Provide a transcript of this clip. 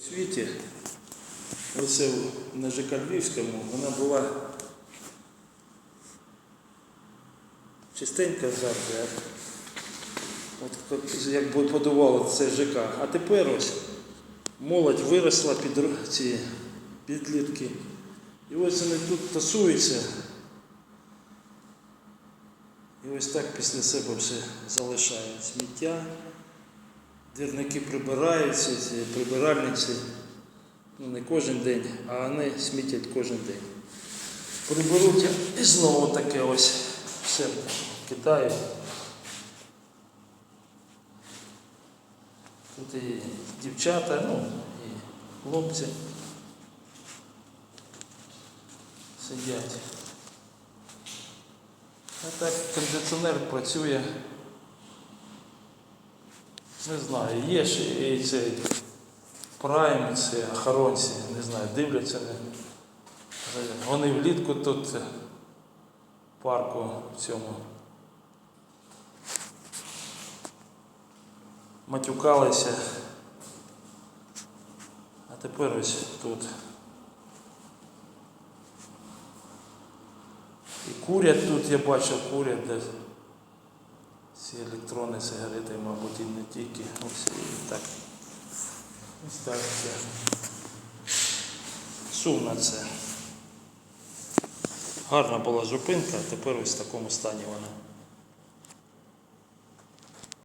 У світі, оце на ЖК Львівському, вона була чистенька завжди, от як- подувало це ЖК. А тепер ось молодь виросла під ці підлітки. І ось вони тут тасуються. І ось так після себе все залишають сміття. Двірники прибираються, ці прибиральниці. Ну, не кожен день, а вони смітять кожен день. Приберуть і знову таке ось все кидають. Тут і дівчата, ну, і хлопці сидять. А так кондиціонер працює. Не знаю, є ж і цей прайм, це охоронці, не знаю, дивляться. Не. Вони влітку тут в парку в цьому матюкалися. А тепер ось тут. І курять тут, я бачив, курять десь. Ці електронні сигарети, мабуть, і не тільки. Ось і так. Ось. Сумно це. Гарна була зупинка, а тепер ось в такому стані вона.